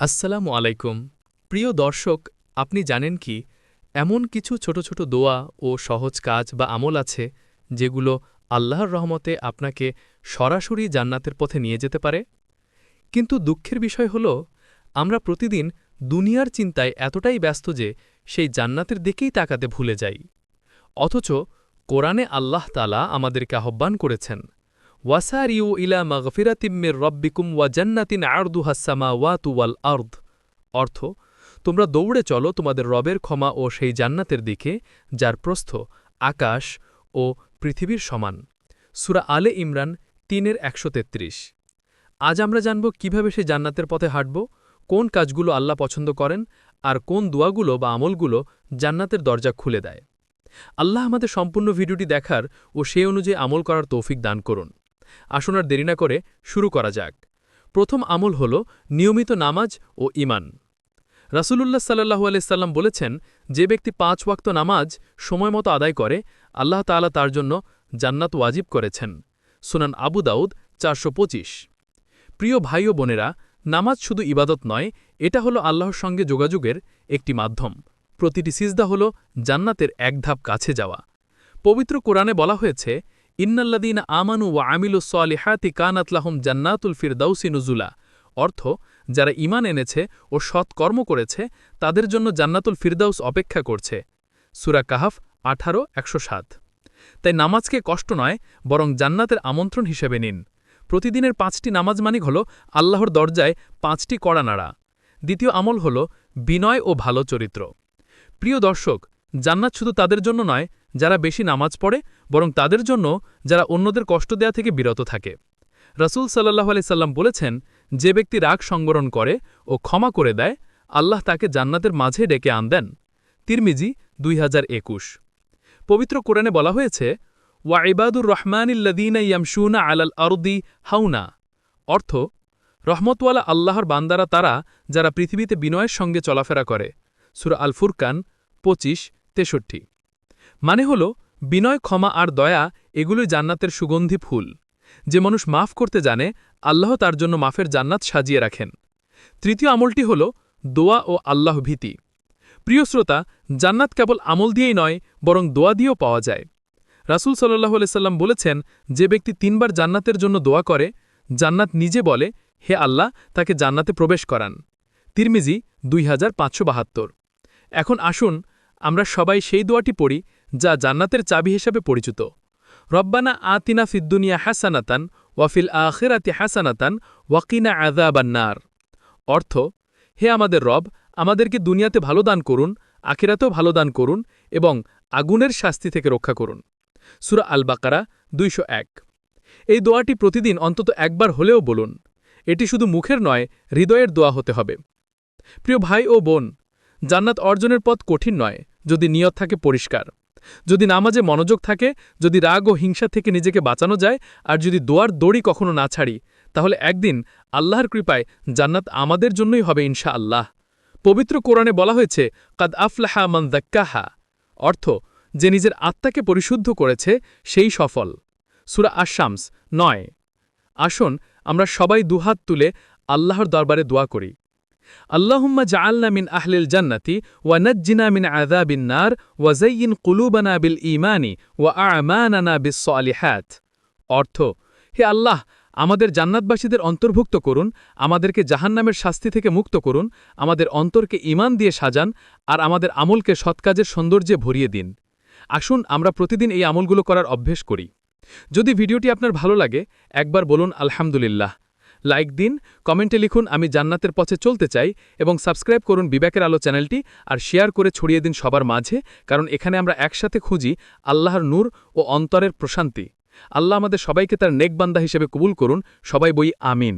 আসসালামু আলাইকুম। প্রিয় দর্শক, আপনি জানেন কি, এমন কিছু ছোট ছোট দোয়া ও সহজ কাজ বা আমল আছে যেগুলো আল্লাহর রহমতে আপনাকে সরাসরি জান্নাতের পথে নিয়ে যেতে পারে? কিন্তু দুঃখের বিষয় হল, আমরা প্রতিদিন দুনিয়ার চিন্তায় এতটাই ব্যস্ত যে সেই জান্নাতের দিকেই তাকাতে ভুলে যাই। অথচ কোরআনে আল্লাহ তালা আমাদেরকে আহ্বান করেছেন ওয়াসারিউ ইলা মাগফিরাতিম্মির রব্বিকুম ওয়া জান্নাতিন আর্দুহাসামা ওয়াতু ওয়াল আর্দ অর্থ, তোমরা দৌড়ে চলো তোমাদের রবের ক্ষমা ও সেই জান্নাতের দিকে, যার প্রস্থ আকাশ ও পৃথিবীর সমান। সুরা আলে ইমরান তিনের একশো তেত্রিশ। আজ আমরা জানব কীভাবে সে জান্নাতের পথে হাঁটব, কোন কাজগুলো আল্লাহ পছন্দ করেন, আর কোন দোয়াগুলো বা আমলগুলো জান্নাতের দরজা খুলে দেয়। আল্লাহ আমাদের সম্পূর্ণ ভিডিওটি দেখার ও সে অনুযায়ী আমল করার তৌফিক দান করুন। আসুন আর দেরি না করে শুরু করা যাক। প্রথম আমল হল নিয়মিত নামাজ ও ইমান রাসূলুল্লাহ সাল্লাহু আলাইসাল্লাম বলেছেন, যে ব্যক্তি পাঁচ ওয়াক্ত নামাজ সময়মতো আদায় করে, আল্লাহ তাআলা তার জন্য জান্নাত ওয়াজিব করেছেন। সুনান আবু দাউদ চারশো পঁচিশ। প্রিয় ভাই ও বোনেরা, নামাজ শুধু ইবাদত নয়, এটা হলো আল্লাহর সঙ্গে যোগাযোগের একটি মাধ্যম। প্রতিটি সিজদা হল জান্নাতের এক ধাপ কাছে যাওয়া। পবিত্র কোরআনে বলা হয়েছে ইন্নাল্লাদিন আমানু ওয়া আমিলু সালিহাতি কানাতলাহম জান্নাতুল ফিরদাউসি নুজুলা। অর্থ, যারা ইমান এনেছে ও সৎ কর্ম করেছে, তাদের জন্য জান্নাতুল ফিরদাউস অপেক্ষা করছে। সুরা কাহাফ, আঠারো, একশো সাত। তাই নামাজকে কষ্ট নয়, বরং জান্নাতের আমন্ত্রণ হিসেবে নিন। প্রতিদিনের পাঁচটি নামাজ মানিক হল আল্লাহর দরজায় পাঁচটি কড়া নাড়া। দ্বিতীয় আমল হল বিনয় ও ভালো চরিত্র। প্রিয় দর্শক, জান্নাত শুধু তাদের জন্য নয় যারা বেশি নামাজ পড়ে, বরং তাদের জন্য যারা অন্যদের কষ্ট দেয়া থেকে বিরত থাকে। রসুল সাল্লাহ সাল্লাম বলেছেন, যে ব্যক্তি রাগ সংবরণ করে ও ক্ষমা করে দেয়, আল্লাহ তাকে জান্নাতের মাঝে ডেকে আন দেন। তিরমিজি দুই হাজার একুশ। পবিত্র কোরআনে বলা হয়েছে, ওয়া ইবাদুর রহমানিল্লাদিনা ইয়ামশুনা আলাল আরদি হাউনা অর্থ, রহমতওয়ালা আল্লাহর বান্দারা তারা যারা পৃথিবীতে বিনয়ের সঙ্গে চলাফেরা করে। সুরা আল ফুরকান পঁচিশ তেষট্টি। মানে হল, বিনয়, ক্ষমা আর দয়া এগুলোই জান্নাতের সুগন্ধি ফুল। যে মানুষ মাফ করতে জানে, আল্লাহ তার জন্য মাফের জান্নাত সাজিয়ে রাখেন। তৃতীয় আমলটি হল, দোয়া ও আল্লাহ ভীতি। প্রিয় শ্রোতা, জান্নাত কেবল আমল দিয়েই নয়, বরং দোয়া দিয়েও পাওয়া যায়। রাসুল সাল্লাহ সাল্লাম বলেছেন, যে ব্যক্তি তিনবার জান্নাতের জন্য দোয়া করে, জান্নাত নিজে বলে, হে আল্লাহ, তাকে জান্নাতে প্রবেশ করান। তিরমিজি দুই হাজার পাঁচশো বাহাত্তর। এখন আসুন, আমরা সবাই সেই দোয়াটি পড়ি যা জান্নাতের চাবি হিসাবে পরিচিত। রব্বানা আতিনা ফিদ্দুনিয়া হাসানাতান ওয়াফিল আখিরাতি হাসানাতান ওয়াকিনা আজাবান্নার অর্থ, হে আমাদের রব, আমাদেরকে দুনিয়াতে ভালো দান করুন, আখিরাতেও ভালো দান করুন এবং আগুনের শাস্তি থেকে রক্ষা করুন। সুরা আল বাকারা দুইশো এই দোয়াটি প্রতিদিন অন্তত একবার হলেও বলুন। এটি শুধু মুখের নয়, হৃদয়ের দোয়া হতে হবে। প্রিয় ভাই ও বোন, জান্নাত অর্জনের পথ কঠিন নয়, যদি নিয়ত থাকে পরিষ্কার। যদি নামাজে মনোযোগ থাকে, যদি রাগ ও হিংসা থেকে নিজেকে বাঁচানো যায়, আর যদি দোয়ার দড়ি কখনো না ছাড়ি, তাহলে একদিন আল্লাহর কৃপায় জান্নাত আমাদের জন্যই হবে ইনশা আল্লাহ পবিত্র কোরআনে বলা হয়েছে, কাদ আফলাহা মান দাক্কাহা অর্থ, যে নিজের আত্মাকে পরিশুদ্ধ করেছে, সেই সফল। সুরা আশামস নয়। আসুন, আমরা সবাই দুহাত তুলে আল্লাহর দরবারে দোয়া করি। আল্লাহুম্মা জাআলনা মিন আহলিল জান্নাতি ওয়া নাজ্জিনা মিন আযাবিন নার ওয়া যায়্যিন কুলুবানা বিল ঈমানি ওয়া আমানানা বিস সালিহাত। অর্থ, হে আল্লাহ, আমাদের জান্নাতবাসীদের অন্তর্ভুক্ত করুন, আমাদেরকে জাহান্নামের শাস্তি থেকে মুক্ত করুন, আমাদের অন্তরকে ইমান দিয়ে সাজান, আর আমাদের আমলকে সৎকাজের সৌন্দর্যে ভরিয়ে দিন। আসুন, আমরা প্রতিদিন এই আমলগুলো করার অভ্যেস করি। যদি ভিডিওটি আপনার ভালো লাগে, একবার বলুন আলহামদুলিল্লাহ। লাইক দিন, কমেন্টে লিখুন, আমি জান্নাতের পথে চলতে চাই এবং সাবস্ক্রাইব করুন বিবেকের আলো চ্যানেলটি আর শেয়ার করে ছড়িয়ে দিন সবার মাঝে, কারণ এখানে আমরা একসাথে খুঁজি আল্লাহর নূর ও অন্তরের প্রশান্তি। আল্লাহ আমাদের সবাইকে তার নেকবান্দা হিসেবে কবুল করুন, সবাই বই আমিন।